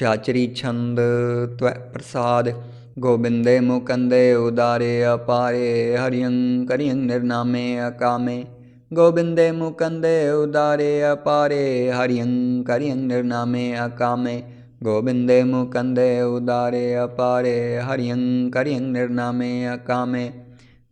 ਚਾਚਰੀ ਛੰਦ, ਤਵੈ ਪ੍ਰਸਾਦ, ਗੋਬਿੰਦੇ ਮੁਕੰਦੇ, ਉਦਾਰੇ ਅਪਾਰੇ ਹਰਿਯੰ ਕਰਿਯੰ ਨਿਰਨਾਮੇ ਅਕਾਮੇ। ਗੋਬਿੰਦੇ ਮੁਕੰਦੇ, ਉਦਾਰੇ ਅਪਾਰੇ ਹਰਿਯੰ ਕਰਿਯੰ ਨਿਰਨਾਮੇ ਅਕਾਮੇ। ਗੋਬਿੰਦੇ ਮੁਕੰਦੇ, ਉਦਾਰੇ ਅਪਾਰੇ ਹਰਿਯੰ ਕਰਿਯੰ ਨਿਰਨਾਮੇ ਅਕਾਮੇ।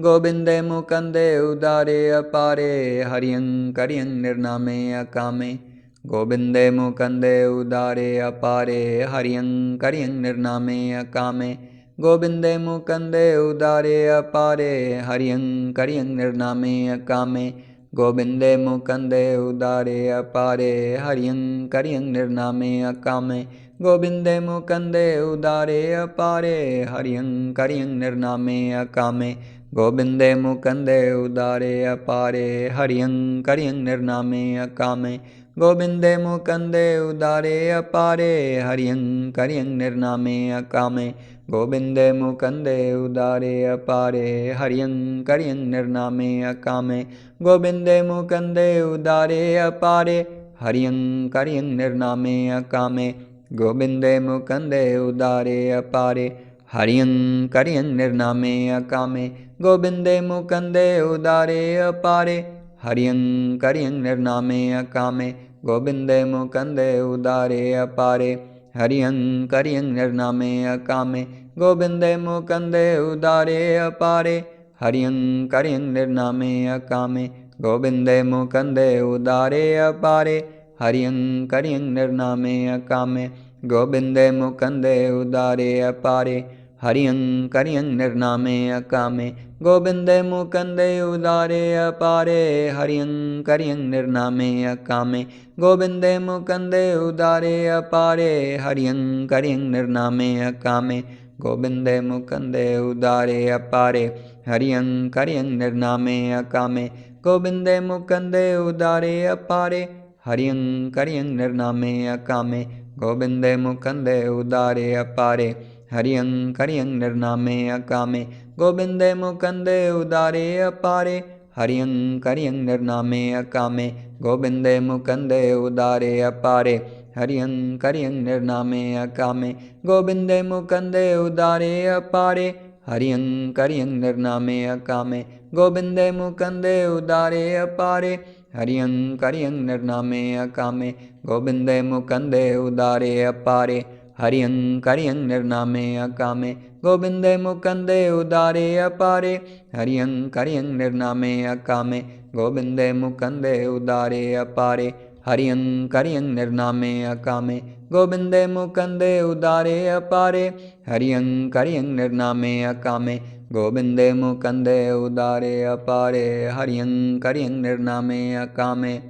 ਗੋਬਿੰਦੇ ਮੁਕੰਦੇ, ਉਦਾਰੇ ਅਪਾਰੇ ਹਰਿਯੰ ਕਰਿਯੰ ਨਿਰਨਾਮੇ ਅਕਾਮੇ। ਗੋਬਿੰਦੇ ਮੁਕੰਦੇ ਉਦਾਰੇ ਅਪਾਰੇ ਹਰਿਯੰ ਕਰਿਯੰ ਨਿਰਨਾਮੇ ਅਕਾਮੇ ਗੋਬਿੰਦੇ ਮੁਕੰਦੇ ਉਦਾਰੇ ਅਪਾਰੇ ਹਰਿਯੰ ਕਰਿਯੰ ਨਿਰਨਾਮੇ ਅਕਾਮੇ ਗੋਬਿੰਦੇ ਮੁਕੰਦੇ ਉਦਾਰੇ ਅਪਾਰੇ ਹਰਿਯੰ ਕਰਿਯੰ ਨਿਰਨਾਮੇ ਅਕਾਮੇ ਗੋਬਿੰਦੇ ਮੁਕੰਦੇ ਉਦਾਰੇ ਅਪਾਰੇ ਹਰਿਯੰ ਕਰਿਯੰ ਨਿਰਨਾਮੇ ਅਕਾਮੇ ਗੋਬਿੰਦੇ ਮੁਕੰਦੇ ਉਦਾਰੇ ਅਪਾਰੇ ਹਰਿਯੰ ਕਰਿਯੰ ਨਿਰਨਾਮੇ ਅਕਾਮੇ ਗੋਬਿੰਦੇ ਮੁਕੰਦੇ ਉਦਾਰੇ ਅਪਾਰੇ ਹਰਿਯੰ ਕਰਿਯੰ ਨਿਰਨਾਮੇ ਅਕਾਮੇ ਗੋਬਿੰਦੇ ਮੁਕੰਦੇ ਉਦਾਰੇ ਅਪਾਰੇ ਹਰਿਯੰ ਕਰਿਯੰ ਨਿਰਨਾਮੇ ਅਕਾਮੇ ਗੋਬਿੰਦੇ ਮੁਕੰਦੇ ਉਦਾਰੇ ਅਪਾਰੇ ਹਰਿਯੰ ਕਰਿਯੰ ਨਿਰਨਾਮੇ ਅਕਾਮੇ ਗੋਬਿੰਦੇ ਮੁਕੰਦੇ ਉਦਾਰੇ ਅਪਾਰੇ ਹਰਿਯੰ ਕਰਿਯੰ ਨਿਰਨਾਮੇ ਅਕਾਮੇ ਗੋਬਿੰਦੇ ਮੁਕੰਦੇ ਉਦਾਰੇ ਅਪਾਰੇ ਹਰਿਯੰ ਕਰਿਯੰ ਨਿਰਨਾਮੇ ਅਕਾਮੇ ਗੋਬਿੰਦੇ ਮੁਕੰਦੇ ਉਦਾਰੇ ਅਪਾਰੇ ਹਰਿਯੰ ਕਰਿਯੰ ਨਿਰਨਾਮੇ ਅਕਾਮੇ। ਗੋਬਿੰਦੇ ਮੁਕੰਦੇ ਉਦਾਰੇ ਅਪਾਰੇ ਹਰਿਯੰ ਕਰਿਯੰ ਨਿਰਨਾਮੇ ਅਕਾਮੇ। ਗੋਬਿੰਦੇ ਮੁਕੰਦੇ ਉਦਾਰੇ ਅਪਾਰੇ ਹਰਿਯੰ ਕਰਿਯੰ ਨਿਰਨਾਮੇ ਅਕਾਮੇ। ਗੋਬਿੰਦੇ ਮੁਕੰਦੇ ਉਦਾਰੇ ਅਪਾਰੇ ਹਰਿਯੰ ਕਰਿਯੰ ਨਿਰਨਾਮੇ ਅਕਾਮੇ, ਗੋਬਿੰਦੇ ਮੁਕੰਦੇ ਉਦਾਰੇ ਅਪਾਰੇ ਹਰਿਯੰ ਕਰਿਯੰ ਨਿਰਨਾਮੇ ਅਕਾਮੇ, ਗੋਬਿੰਦੇ ਮੁਕੰਦੇ ਉਦਾਰੇ ਅਪਾਰੇ ਹਰਿਯੰ ਕਰਿਯੰ ਨਿਰਨਾਮੇ ਅਕਾਮੇ, ਗੋਬਿੰਦੇ ਮੁਕੰਦੇ ਉਦਾਰੇ ਅਪਾਰੇ ਹਰਿਯੰ ਕਰਿਯੰ ਨਿਰਨਾਮੇ ਅਕਾਮੇ, ਗੋਬਿੰਦੇ ਮੁਕੰਦੇ ਉਦਾਰੇ ਅਪਾਰੇ ਹਰਿਯੰ ਕਰਿਯੰ ਨਿਰਨਾਮੇ ਅਕਾਮੇ, ਗੋਬਿੰਦੇ ਮੁਕੰਦੇ ਉਦਾਰੇ ਅਪਾਰੇ ਹਰਿਯੰ ਕਰਿਯੰ ਨਿਰਨਾਮੇ ਅਕਾਮੇ, ਗੋਬਿੰਦੇ ਮੁਕੰਦੇ ਉਦਾਰੇ ਅਪਾਰੇ। ਹਰਿਯੰ ਕਰਿਯੰ ਨਿਰਨਾਮੇ ਅਕਾਮੇ, ਗੋਬਿੰਦੇ ਮੁਕੰਦੇ ਉਦਾਰੇ ਅਪਾਰੇ। ਹਰਿਯੰ ਕਰਿਯੰ ਨਿਰਨਾਮੇ ਅਕਾਮੇ, ਗੋਬਿੰਦੇ ਮੁਕੰਦੇ ਉਦਾਰੇ ਅਪਾਰੇ। ਹਰਿਯੰ ਕਰਿਯੰ ਨਿਰਨਾਮੇ ਅਕਾਮੇ, ਗੋਬਿੰਦੇ ਮੁਕੰਦੇ ਉਦਾਰੇ ਅਪਾਰੇ। ਹਰਿਯੰ ਕਰਿਯੰ ਨਿਰਨਾਮੇ ਅਕਾਮੇ, ਗੋਬਿੰਦੇ ਮੁਕੰਦੇ ਉਦਾਰੇ ਅਪਾਰੇ। ਹਰਿਯੰ ਕਰਿਯੰ ਨਿਰਨਾਮੇ ਅਕਾਮੇ, ਗੋਬਿੰਦੇ ਮੁਕੰਦੇ ਉਦਾਰੇ ਅਪਾਰੇ। ਹਰਿਯੰ ਕਰਿਯੰ ਨਿਰਨਾਮੇ ਅਕਾਮੇ, ਗੋਬਿੰਦੇ ਮੁਕੰਦੇ ਉਦਾਰੇ ਅਪਾਰੇ। ਹਰਿਯੰ ਕਰਿਯੰ ਨਿਰਨਾਮੇ ਅਕਾਮੇ, ਗੋਬਿੰਦੇ ਮੁਕੰਦੇ ਉਦਾਰੇ ਅਪਾਰੇ। ਹਰਿਯੰ ਕਰਿਯੰ ਨਿਰਨਾਮੇ ਅਕਾਮੇ, ਗੋਬਿੰਦੇ ਮੁਕੰਦੇ ਉਦਾਰੇ ਅਪਾਰੇ। ਹਰਿਯੰ ਕਰਿਯੰ ਨਿਰਨਾਮੇ ਅਕਾਮੇ।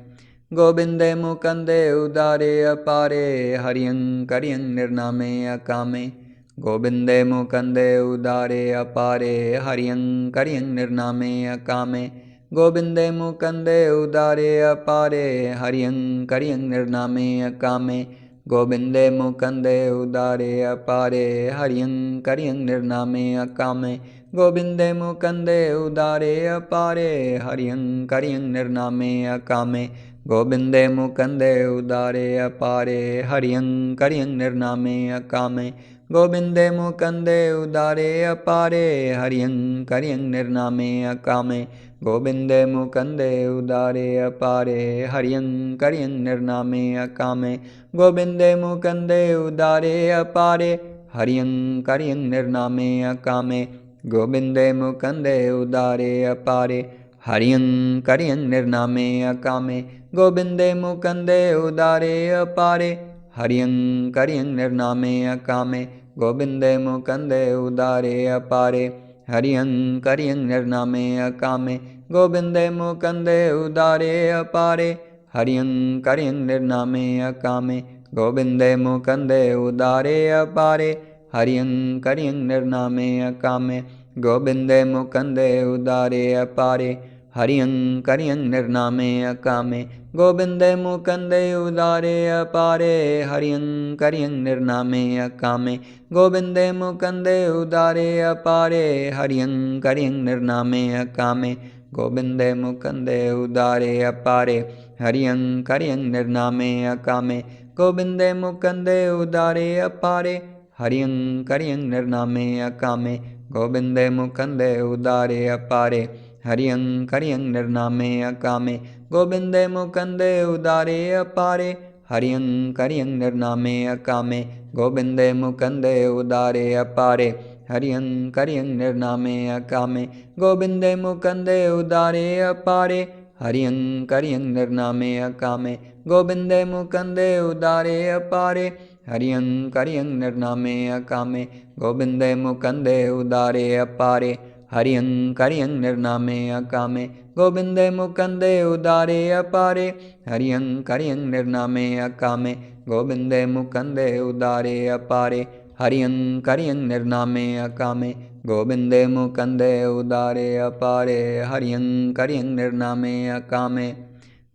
ਗੋਬਿੰਦੇ ਮੁਕੰਦੇ ਉਦਾਰੇ ਅਪਾਰੇ ਹਰਿਯੰ ਕਰਿਯੰ ਨਿਰਨਾਮੇ ਅਕਾਮੇ। ਗੋਬਿੰਦੇ ਮੁਕੰਦੇ ਉਦਾਰੇ ਅਪਾਰੇ ਹਰਿਯੰ ਕਰਿਯੰ ਨਿਰਨਾਮੇ ਅਕਾਮੇ। ਗੋਬਿੰਦੇ ਮੁਕੰਦੇ ਉਦਾਰੇ ਅਪਾਰੇ ਹਰਿਯੰ ਕਰਿਯੰ ਨਿਰਨਾਮੇ ਅਕਾਮੇ। ਗੋਬਿੰਦੇ ਮੁਕੰਦੇ ਉਦਾਰੇ ਅਪਾਰੇ ਹਰਿਯੰ ਕਰਿਯੰ ਨਿਰਨਾਮੇ ਅਕਾਮੇ। ਗੋਬਿੰਦੇ ਮੁਕੰਦੇ ਉਦਾਰੇ ਅਪਾਰੇ ਹਰਿਯੰ ਕਰਿਯੰ ਨਿਰਨਾਮੇ ਅਕਾਮੇ। ਗੋਬਿੰਦੇ ਮੁਕੰਦੇ ਉਦਾਰੇ ਅਪਾਰੇ ਹਰਿਯੰ ਕਰਿਯੰ ਨਿਰਨਾਮੇ ਅਕਾਮੇ। ਗੋਬਿੰਦੇ ਮੁਕੰਦੇ ਉਦਾਰੇ ਅਪਾਰੇ ਹਰਿਯੰ ਕਰਿਯੰ ਨਿਰਨਾਮੇ ਅਕਾਮੇ। ਗੋਬਿੰਦੇ ਮੁਕੰਦੇ ਉਦਾਰੇ ਅਪਾਰੇ ਹਰਿਯੰ ਕਰਿਯੰ ਨਿਰਨਾਮੇ ਅਕਾਮੇ। ਗੋਬਿੰਦੇ ਮੁਕੰਦੇ ਉਦਾਰੇ ਅਪਾਰੇ ਹਰਿਯੰ ਕਰਿਯੰ ਨਿਰਨਾਮੇ ਅਕਾਮੇ। ਗੋਬਿੰਦੇ ਮੁਕੰਦੇ ਉਦਾਰੇ ਅਪਾਰੇ ਹਰਿਯੰ ਕਰਿਯੰ ਨਿਰਨਾਮੇ ਅਕਾਮੇ। ਗੋਬਿੰਦੇ ਮੁਕੰਦੇ ਉਦਾਰੇ ਅਪਾਰੇ ਹਰਿਯੰ ਕਰਿਯੰ ਨਿਰਨਾਮੇ ਅਕਾਮੇ, ਗੋਬਿੰਦੇ ਮੁਕੰਦੇ ਉਦਾਰੇ ਅਪਾਰੇ ਹਰਿਯੰ ਕਰਿਯੰ ਨਿਰਨਾਮੇ ਅਕਾਮੇ, ਗੋਬਿੰਦੇ ਮੁਕੰਦੇ ਉਦਾਰੇ ਅਪਾਰੇ ਹਰਿਯੰ ਕਰਿਯੰ ਨਿਰਨਾਮੇ ਅਕਾਮੇ, ਗੋਬਿੰਦੇ ਮੁਕੰਦੇ ਉਦਾਰੇ ਅਪਾਰੇ ਹਰਿਯੰ ਕਰਿਯੰ ਨਿਰਨਾਮੇ ਅਕਾਮੇ, ਗੋਬਿੰਦੇ ਮੁਕੰਦੇ ਉਦਾਰੇ ਅਪਾਰੇ ਹਰਿਯੰ ਕਰਿਯੰ ਨਿਰਨਾਮੇ ਅਕਾਮੇ, ਗੋਬਿੰਦੇ ਮੁਕੰਦੇ ਉਦਾਰੇ ਅਪਾਰੇ ਹਰਿਯੰ ਕਰਿਯੰ ਨਿਰਨਾਮੇ ਅਕਾਮੇ, ਗੋਬਿੰਦੇ ਮੁਕੰਦੇ ਉਦਾਰੇ ਅਪਾਰੇ ਹਰਿਯੰ ਕਰਿਯੰ ਨਿਰਨਾਮੇ ਅਕਾਮੇ, ਗੋਬਿੰਦੇ ਮੁਕੰਦੇ ਉਦਾਰੇ ਅਪਾਰੇ ਹਰਿਯੰ ਕਰਿਯੰ ਨਿਰਨਾਮੇ ਅਕਾਮੇ, ਗੋਬਿੰਦੇ ਮੁਕੰਦੇ ਉਦਾਰੇ ਅਪਾਰੇ ਹਰਿਯੰ ਕਰਿਯੰ ਨਿਰਨਾਮੇ ਅਕਾਮੇ, ਗੋਬਿੰਦੇ ਮੁਕੰਦੇ ਉਦਾਰੇ ਅਪਾਰੇ ਹਰਿਯੰ ਕਰਿਯੰ ਨਿਰਨਾਮੇ ਅਕਾਮੇ, ਗੋਬਿੰਦੇ ਮੁਕੰਦੇ ਉਦਾਰੇ ਅਪਾਰੇ। ਹਰਿਯੰ ਕਰਿਯੰ ਨਿਰਨਾਮੇ ਅਕਾਮੇ, ਗੋਬਿੰਦੇ ਮੁਕੰਦੇ ਉਦਾਰੇ ਅਪਾਰੇ। ਹਰਿਯੰ ਕਰਿਯੰ ਨਿਰਨਾਮੇ ਅਕਾਮੇ, ਗੋਬਿੰਦੇ ਮੁਕੰਦੇ ਉਦਾਰੇ ਅਪਾਰੇ। ਹਰਿਯੰ ਕਰਿਯੰ ਨਿਰਨਾਮੇ ਅਕਾਮੇ, ਗੋਬਿੰਦੇ ਮੁਕੰਦੇ ਉਦਾਰੇ ਅਪਾਰੇ। ਹਰਿਯੰ ਕਰਿਯੰ ਨਿਰਨਾਮੇ ਅਕਾਮੇ, ਗੋਬਿੰਦੇ ਮੁਕੰਦੇ ਉਦਾਰੇ ਅਪਾਰੇ। ਹਰਿਯੰ ਕਰਿਯੰ ਨਿਰਨਾਮੇ ਅਕਾਮੇ, ਗੋਬਿੰਦੇ ਮੁਕੰਦੇ ਉਦਾਰੇ ਅਪਾਰੇ। ਹਰਿਯੰ ਕਰਿਯੰ ਨਿਰਨਾਮੇ ਅਕਾਮੇ, ਗੋਬਿੰਦੇ ਮੁਕੰਦੇ ਉਦਾਰੇ ਅਪਾਰੇ। ਹਰਿਯੰ ਕਰਿਯੰ ਨਿਰਨਾਮੇ ਅਕਾਮੇ, ਗੋਬਿੰਦੇ ਮੁਕੰਦੇ ਉਦਾਰੇ ਅਪਾਰੇ। ਹਰਿਯੰ ਕਰਿਯੰ ਨਿਰਨਾਮੇ ਅਕਾਮੇ,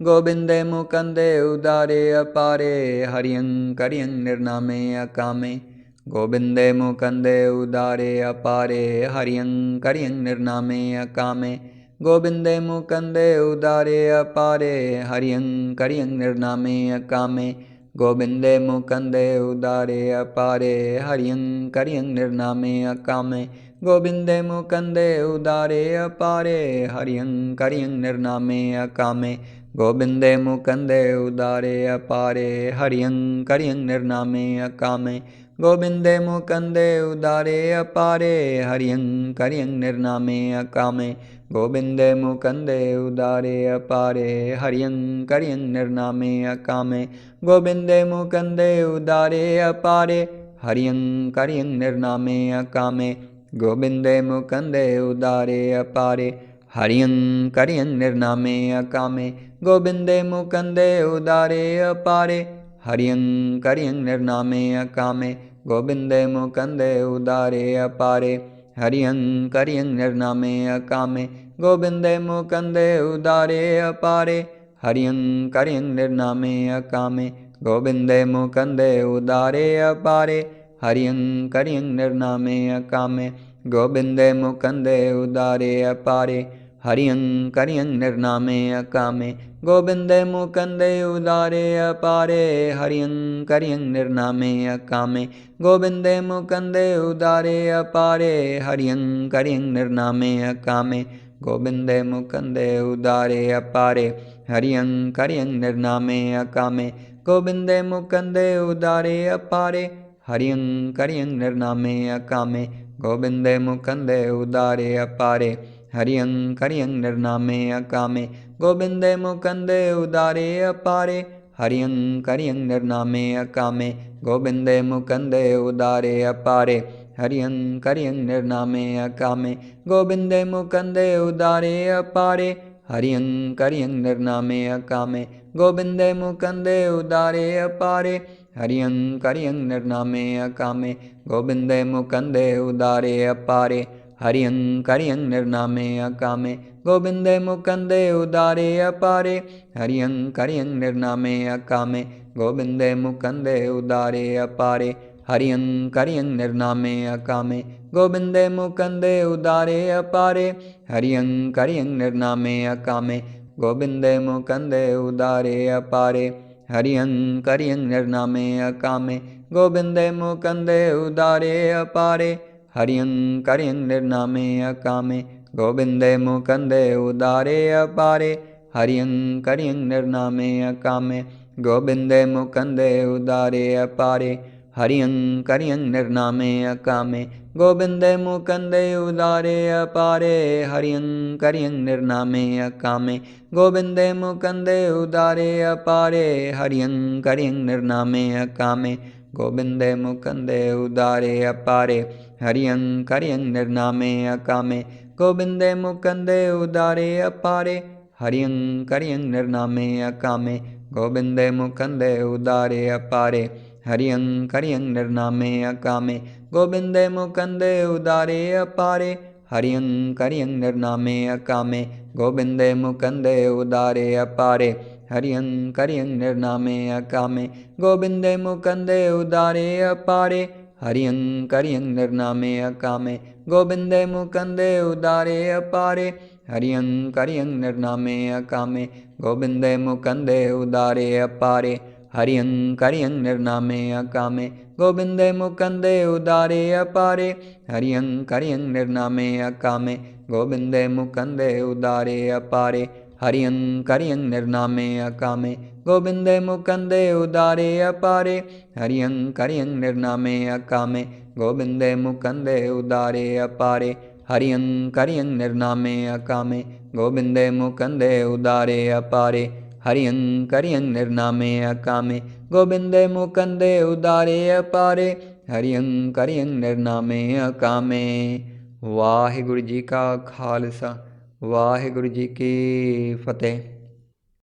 ਗੋਬਿੰਦੇ ਮੁਕੰਦੇ ਉਦਾਰੇ ਅਪਾਰੇ। ਹਰਿਯੰ ਕਰਿਯੰ ਨਿਰਨਾਮੇ ਅਕਾਮੇ ਗੋਬਿੰਦੇ ਮੁਕੰਦੇ ਉਦਾਰੇ ਅਪਾਰੇ ਹਰਿਯੰ ਕਰਿਯੰ ਨਿਰਨਾਮੇ ਅਕਾਮੇ ਗੋਬਿੰਦੇ ਮੁਕੰਦੇ ਉਦਾਰੇ ਅਪਾਰੇ ਹਰਿਯੰ ਕਰਿਯੰ ਨਿਰਨਾਮੇ ਅਕਾਮੇ ਗੋਬਿੰਦੇ ਮੁਕੰਦੇ ਉਦਾਰੇ ਅਪਾਰੇ ਹਰਿਯੰ ਕਰਿਯੰ ਨਿਰਨਾਮੇ ਅਕਾਮੇ ਗੋਬਿੰਦੇ ਮੁਕੰਦੇ ਉਦਾਰੇ ਅਪਾਰੇ ਹਰਿਯੰ ਕਰਿਯੰ ਨਿਰਨਾਮੇ ਅਕਾਮੇ ਗੋਬਿੰਦੇ ਮੁਕੰਦੇ ਉਦਾਰੇ ਅਪਾਰੇ ਹਰਿਯੰ ਕਰਿਯੰ ਨਿਰਨਾਮੇ ਅਕਾਮੇ ਗੋਬਿੰਦੇ ਮੁਕੰਦੇ ਉਦਾਰੇ ਅਪਾਰੇ ਹਰਿਯੰ ਕਰਿਯੰ ਨਿਰਨਾਮੇ ਅਕਾਮੇ ਗੋਬਿੰਦੇ ਮੁਕੰਦੇ ਉਦਾਰੇ ਅਪਾਰੇ ਹਰਿਯੰ ਕਰਿਯੰ ਨਿਰਨਾਮੇ ਅਕਾਮੇ ਗੋਬਿੰਦੇ ਮੁਕੰਦੇ ਉਦਾਰੇ ਅਪਾਰੇ ਹਰਿਯੰ ਕਰਿਯੰ ਨਿਰਨਾਮੇ ਅਕਾਮੇ ਗੋਬਿੰਦੇ ਮੁਕੰਦੇ ਉਦਾਰੇ ਅਪਾਰੇ ਹਰਿਯੰ ਕਰਿਯੰ ਨਿਰਨਾਮੇ ਅਕਾਮੇ ਗੋਬਿੰਦੇ ਮੁਕੰਦੇ ਉਦਾਰੇ ਅਪਾਰੇ ਹਰਿਯੰ ਕਰਿਯੰ ਨਿਰਨਾਮੇ ਅਕਾਮੇ ਗੋਬਿੰਦੇ ਮੁਕੰਦੇ ਉਦਾਰੇ ਅਪਾਰੇ ਹਰਿਯੰ ਕਰਿਯੰ ਨਿਰਨਾਮੇ ਅਕਾਮੇ। ਗੋਬਿੰਦੇ ਮੁਕੰਦੇ ਉਦਾਰੇ ਅਪਾਰੇ ਹਰਿਯੰ ਕਰਿਯੰ ਨਿਰਨਾਮੇ ਅਕਾਮੇ। ਗੋਬਿੰਦੇ ਮੁਕੰਦੇ ਉਦਾਰੇ ਅਪਾਰੇ ਹਰਿਯੰ ਕਰਿਯੰ ਨਿਰਨਾਮੇ ਅਕਾਮੇ। ਗੋਬਿੰਦੇ ਮੁਕੰਦੇ ਉਦਾਰੇ ਅਪਾਰੇ ਹਰਿਯੰ ਕਰਿਯੰ ਨਿਰਨਾਮੇ ਅਕਾਮੇ। ਗੋਬਿੰਦੇ ਮੁਕੰਦੇ ਉਦਾਰੇ ਅਪਾਰੇ ਹਰਿਯੰ ਕਰਿਯੰ ਨਿਰਨਾਮੇ ਅਕਾਮੇ ਗੋਬਿੰਦੇ ਮੁਕੰਦੇ ਉਦਾਰੇ ਅਪਾਰੇ ਹਰਿਯੰ ਕਰਿਯੰ ਨਿਰਨਾਮੇ ਅਕਾਮੇ ਗੋਬਿੰਦੇ ਮੁਕੰਦੇ ਉਦਾਰੇ ਅਪਾਰੇ ਹਰਿਯੰ ਕਰਿਯੰ ਨਿਰਨਾਮੇ ਅਕਾਮੇ ਗੋਬਿੰਦੇ ਮੁਕੰਦੇ ਉਦਾਰੇ ਅਪਾਰੇ ਹਰਿਯੰ ਕਰਿਯੰ ਨਿਰਨਾਮੇ ਅਕਾਮੇ ਗੋਬਿੰਦੇ ਮੁਕੰਦੇ ਉਦਾਰੇ ਅਪਾਰੇ ਹਰਿਯੰ ਕਰਿਯੰ ਨਿਰਨਾਮੇ ਅਕਾਮੇ ਗੋਬਿੰਦੇ ਮੁਕੰਦੇ ਉਦਾਰੇ ਅਪਾਰੇ ਹਰਿਯੰ ਕਰਿਯੰ ਨਿਰਨਾਮੇ ਅਕਾਮੇ, ਗੋਬਿੰਦੇ ਮੁਕੰਦੇ ਉਦਾਰੇ ਅਪਾਰੇ ਹਰਿਯੰ ਕਰਿਯੰ ਨਿਰਨਾਮੇ ਅਕਾਮੇ, ਗੋਬਿੰਦੇ ਮੁਕੰਦੇ ਉਦਾਰੇ ਅਪਾਰੇ ਹਰਿਯੰ ਕਰਿਯੰ ਨਿਰਨਾਮੇ ਅਕਾਮੇ, ਗੋਬਿੰਦੇ ਮੁਕੰਦੇ ਉਦਾਰੇ ਅਪਾਰੇ ਹਰਿਯੰ ਕਰਿਯੰ ਨਿਰਨਾਮੇ ਅਕਾਮੇ, ਗੋਬਿੰਦੇ ਮੁਕੰਦੇ ਉਦਾਰੇ ਅਪਾਰੇ ਹਰਿਯੰ ਕਰਿਯੰ ਨਿਰਨਾਮੇ ਅਕਾਮੇ, ਗੋਬਿੰਦੇ ਮੁਕੰਦੇ ਉਦਾਰੇ ਅਪਾਰੇ। ਹਰਿਯੰ ਕਰਿਯੰ ਨਿਰਨਾਮੇ ਅਕਾਮੇ, ਗੋਬਿੰਦੇ ਮੁਕੰਦੇ ਉਦਾਰੇ ਅਪਾਰੇ। ਹਰਿਯੰ ਕਰਿਯੰ ਨਿਰਨਾਮੇ ਅਕਾਮੇ, ਗੋਬਿੰਦੇ ਮੁਕੰਦੇ ਉਦਾਰੇ ਅਪਾਰੇ। ਹਰਿਯੰ ਕਰਿਯੰ ਨਿਰਨਾਮੇ ਅਕਾਮੇ, ਗੋਬਿੰਦੇ ਮੁਕੰਦੇ ਉਦਾਰੇ ਅਪਾਰੇ। ਹਰਿਯੰ ਕਰਿਯੰ ਨਿਰਨਾਮੇ ਅਕਾਮੇ, ਗੋਬਿੰਦੇ ਮੁਕੰਦੇ ਉਦਾਰੇ ਅਪਾਰੇ। ਹਰਿਯੰ ਕਰਿਯੰ ਨਿਰਨਾਮੇ ਅਕਾਮੇ, ਗੋਬਿੰਦੇ ਮੁਕੰਦੇ ਉਦਾਰੇ ਅਪਾਰੇ ਹਰਿਯੰ ਕਰਿਯੰ ਨਿਰਨਾਮੇ ਅਕਾਮੇ, ਗੋਬਿੰਦੇ ਮੁਕੰਦੇ ਉਦਾਰੇ ਅਪਾਰੇ ਹਰਿਯੰ ਕਰਿਯੰ ਨਿਰਨਾਮੇ ਅਕਾਮੇ, ਗੋਬਿੰਦੇ ਮੁਕੰਦੇ ਉਦਾਰੇ ਅਪਾਰੇ ਹਰਿਯੰ ਕਰਿਯੰ ਨਿਰਨਾਮੇ ਅਕਾਮੇ, ਗੋਬਿੰਦੇ ਮੁਕੰਦੇ ਉਦਾਰੇ ਅਪਾਰੇ ਹਰਿਯੰ ਕਰਿਯੰ ਨਿਰਨਾਮੇ ਅਕਾਮੇ, ਗੋਬਿੰਦੇ ਮੁਕੰਦੇ ਉਦਾਰੇ ਅਪਾਰੇ ਹਰਿਯੰ ਕਰਿਯੰ ਨਿਰਨਾਮੇ ਅਕਾਮੇ, ਗੋਬਿੰਦੇ ਮੁਕੰਦੇ ਉਦਾਰੇ ਅਪਾਰੇ। ਹਰਿਯੰ ਕਰਿਯੰ ਨਿਰਨਾਮੇ ਅਕਾਮੇ, ਗੋਬਿੰਦੇ ਮੁਕੰਦੇ ਉਦਾਰੇ ਅਪਾਰੇ। ਹਰਿਯੰ ਕਰਿਯੰ ਨਿਰਨਾਮੇ ਅਕਾਮੇ, ਗੋਬਿੰਦੇ ਮੁਕੰਦੇ ਉਦਾਰੇ ਅਪਾਰੇ। ਹਰਿਯੰ ਕਰਿਯੰ ਨਿਰਨਾਮੇ ਅਕਾਮੇ, ਗੋਬਿੰਦੇ ਮੁਕੰਦੇ ਉਦਾਰੇ ਅਪਾਰੇ। ਹਰਿਯੰ ਕਰਿਯੰ ਨਿਰਨਾਮੇ ਅਕਾਮੇ, ਗੋਬਿੰਦੇ ਮੁਕੰਦੇ ਉਦਾਰੇ ਅਪਾਰੇ। ਹਰਿਯੰ ਕਰਿਯੰ ਨਿਰਨਾਮੇ ਅਕਾਮੇ, ਗੋਬਿੰਦੇ ਮੁਕੰਦੇ ਉਦਾਰੇ ਅਪਾਰੇ। ਹਰਿਯੰ ਕਰਿਯੰ ਨਿਰਨਾਮੇ ਅਕਾਮੇ, ਗੋਬਿੰਦੇ ਮੁਕੰਦੇ ਉਦਾਰੇ ਅਪਾਰੇ। ਹਰਿਯੰ ਕਰਿਯੰ ਨਿਰਨਾਮੇ ਅਕਾਮੇ, ਗੋਬਿੰਦੇ ਮੁਕੰਦੇ ਉਦਾਰੇ ਅਪਾਰੇ। ਹਰਿਯੰ ਕਰਿਯੰ ਨਿਰਨਾਮੇ ਅਕਾਮੇ, ਗੋਬਿੰਦੇ ਮੁਕੰਦੇ ਉਦਾਰੇ ਅਪਾਰੇ। ਹਰਿਯੰ ਕਰਿਯੰ ਨਿਰਨਾਮੇ ਅਕਾਮੇ, ਗੋਬਿੰਦੇ ਮੁਕੰਦੇ ਉਦਾਰੇ ਅਪਾਰੇ ਹਰਿਯੰ ਕਰਿਯੰ ਨਿਰਨਾਮੇ ਅਕਾਮੇ, ਗੋਬਿੰਦੇ ਮੁਕੰਦੇ ਉਦਾਰੇ ਅਪਾਰੇ ਹਰਿਯੰ ਕਰਿਯੰ ਨਿਰਨਾਮੇ ਅਕਾਮੇ, ਗੋਬਿੰਦੇ ਮੁਕੰਦੇ ਉਦਾਰੇ ਅਪਾਰੇ ਹਰਿਯੰ ਕਰਿਯੰ ਨਿਰਨਾਮੇ ਅਕਾਮੇ, ਗੋਬਿੰਦੇ ਮੁਕੰਦੇ ਉਦਾਰੇ ਅਪਾਰੇ ਹਰਿਯੰ ਕਰਿਯੰ ਨਿਰਨਾਮੇ ਅਕਾਮੇ। ਵਾਹਿਗੁਰੂ ਜੀ ਕਾ ਖਾਲਸਾ। ਵਾਹਿਗੁਰੂ ਜੀ ਕੀ ਫਤਿਹ।